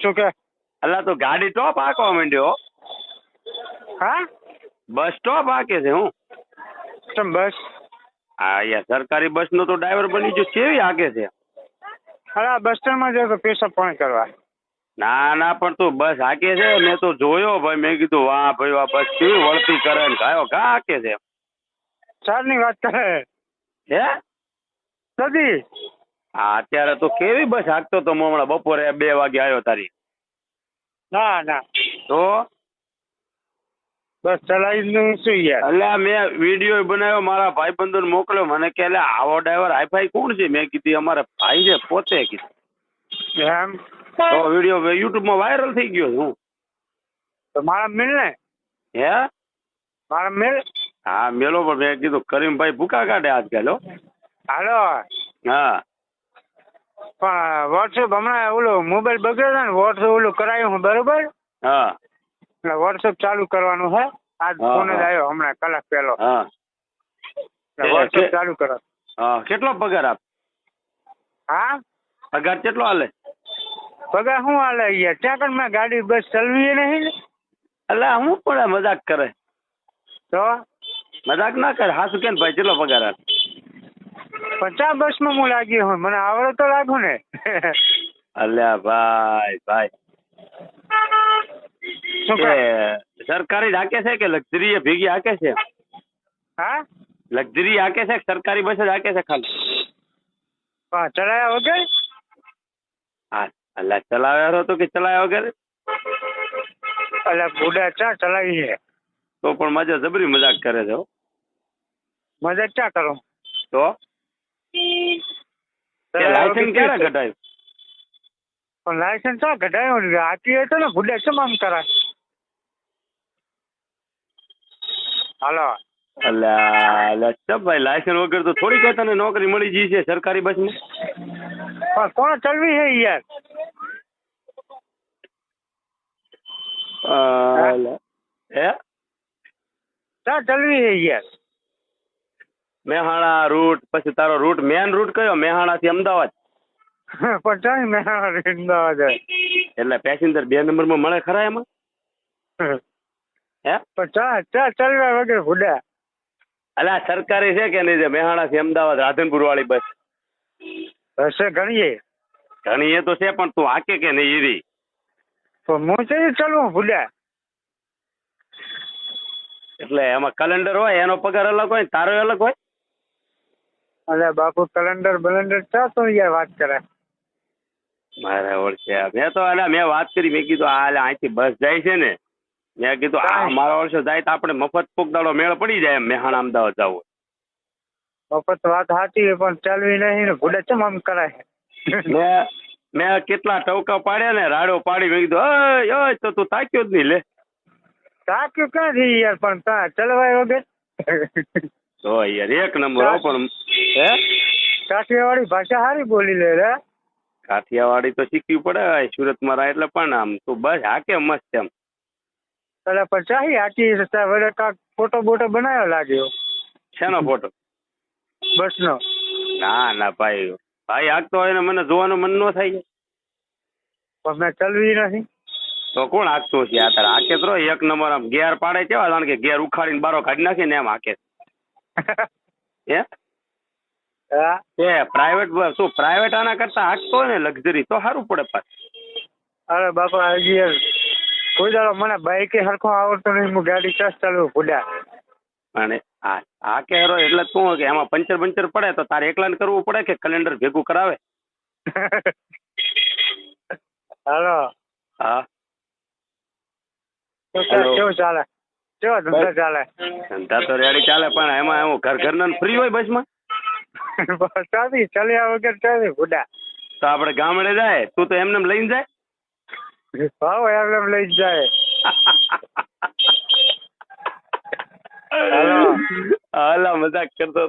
શું કે? અલા તો ગાડી ટોપ હાંકવા માંડ્યો હા. બસ ટોપ હાકે છે હું. તમ બસ? હા યા સરકારી બસ નો તો ડ્રાઈવર બની ગયો કેવી હાકે છે? અરે બસ સ્ટેન્ડમાં જાવ તો પેશાબ પાણી કરવા. ના ના પણ તું બસ હાકે છે? મેં તો જોયો ભાઈ મેં કીધું વાહ ભાઈ વાહ બસ કેવી વળતી કરે ને કાયો કા હાકે છે? ચારની વાત કરે. હે? સદી હા અત્યારે તો કેવી બસ? હાંકતો તો હું હમણાં બપોરે બે વાગે આવ્યો તારી. ના ના. તો? બસ ચલાવીને શું યાર એટલે મેં વીડિયો બનાવ્યો મારા ભાઈબંધોને મોકલ્યો. મને કે એટલે આવો ડ્રાઈવર હાઈફાઈ કોણ છે? મેં કીધી અમારા ભાઈ છે પોતે. કીધું. એમ? તો વીડિયો યુટ્યુબમાં વાયરલ થઈ ગયો હું તો મારા મિલ ને હે? મારા મિલ? હા મેલો પણ મેં કીધું કરીમભાઈ ભૂકા કાઢે આજકાલ હો. હાલો. હા. પણ વોટ્સઅપ હમણાં ઓલું મોબાઈલ બગડ્યો છે ને વોટ્સઅપ ઓલું કરાયું હું બરોબર? હા. એટલે વોટ્સઅપ ચાલુ કરવાનું છે આજ ફોન જ. આવ્યો હમણાં કલાક પહેલો. હા. વોટ્સઅપ ચાલુ કરો. હા કેટલો પગાર આપ? હા? પગાર કેટલો હાલે પગાર શું હાલે યાર ત્યાં કણ મેં ગાડી બસ ચલવી નહીં એટલે હું પણ મજાક કરે? તો? મજાક ના કરે? હાસુ કેમ ભાઈ કેટલો પગાર આપ પચાસ બસમાં હું લાગ્યો હોય. મને આવડે તો લાગુ ને. અલ્યા ભાઈ ભાઈ. સરકારી હાકે છે કે લક્ઝરી ભેગી હાકે છે? હા? લક્ઝરી હાકે છે સરકારી બસ જ હાકે છે ખાલી? હા ચલાવ્યા વગર? હા અલ્યા ચલાવ્યા તો કે ચલાવ્યા વગર? અલ્યા બુડા ચા ચલાવી છે. તો પણ મજા જબરી મજાક કરે છે હો. મજા ચા કરો? તો? લાયસન્સ ક્યારે કઢાયું પણ લાયસન્સ ચા કઢાયું ને? હતો ને બુડા ચમ આમ કરાય? હાલો. અલ્યા અલ્યા ચપ ભાઈ લાયસન્સ વગર તો થોડી કઈ તને નોકરી મળી જઈ છે સરકારી બસમાં. પણ કોણ ચલવી છે યાર. હે? ક્યાં ચલવી છે યાર? મેહાણા રૂટ પછી તારો રૂટ મેન રૂટ કયો? મેહાણા થી અમદાવાદ. પણ ચાલથી અમદાવાદ એટલે પેસેન્જર બે નંબરમાં મળે ખરા એમાં? હે? પણ ચા ચલવા વગર બુડા અલા સરકારી છે કે નહીં જે મેહાણા થી અમદાવાદ રાધનપુર વાળી બસ. હશે ઘણીએ. ઘણીએ તો છે પણ તું હાકે કે નહીં ઈરી? પણ હું છે ચાલવું ભૂલ્યા એટલે એમાં કેલેન્ડર હોય એનો પગાર અલગ હોય તારો અલગ હોય? અલે બાપુ કેલેન્ડર બલેન્ડર ચા તો યાર વાત કરે. બરાબર ઓળખે મેં તો અલ્યા મેં વાત કરી મેં કીધું આ અહીંથી બસ જાય છે ને. મેં કીધું આ. મારા વર્ષે જાય તો આપણે મફત પોગદાડો મેળ પડી જાય એમ અમદાવાદ જવું. મફત વાત સાચી પણ ચાલવી નહીં ને ભૂલે ચમ આમ કરાય? મેં મેં કેટલા ટવકા પાડ્યા ને રાડો પાડી મેં કીધું ઓય ઓય તો તું તાક્યો જ નહીં લે. તાક્યું ક્યાંથી યાર પણ ચલવાય વગર? તો યાર એક નંબર હો પણ હે? કાઠિયાવાડી ભાષા સારી બોલી લે રે. કાઠિયાવાડી તો શીખવી પડે સુરતમાં રહે એટલે પણ આમ તો બસ હાકે મસ્ત એમ. એટલે પણ ચાહી હાકી વડે કાંક ફોટો બોટો બનાવ્યો લાગ્યો. શેનો ફોટો? બસનો. ના ના ભાઈ. ભાઈ હાકતો હોય ને મને જોવાનું મન ન થાય. પણ મેં ચલવી નથી. તો કોણ હાકતું છે? આ તારે હાકે તો એક નંબર આમ ગેર પાડે કેવા? કારણ કે ગેર ઉખાડીને બારો કાઢી નાખીને એમ હાકે. હે હા. એ પ્રાઇવેટ શું તું પ્રાઇવેટ આના કરતા હાકતો ને લક્ઝરી તો સારું પડે પાછું. અરે બાપા હજી કોઈ દાડો મને બાઈકે સરખો આવડતો નહીં હું ગાડી ચાસ ચાલુ ભૂલ્યા અને આ કે હેરો એટલે શું કે એમાં પંચર પંચર પડે તો તારે એકલાને કરવું પડે કે કેલેન્ડર ભેગું કરાવે? હાલો. હા. તો કેવું ચાલે? કેવો ધંધા ચાલે. ધંધા તો રેડી ચાલે પણ એમાં એવું ઘર ઘરના ફ્રી હોય બસમાં? ચાલી ચાલ્યા વગર ચાલી ભૂડા તો આપણે ગામડે જાય તું તો એમને એમ લઈને જાય? ભાવ એમને એમ લઈ જાય. હાલા. મજાક કરતો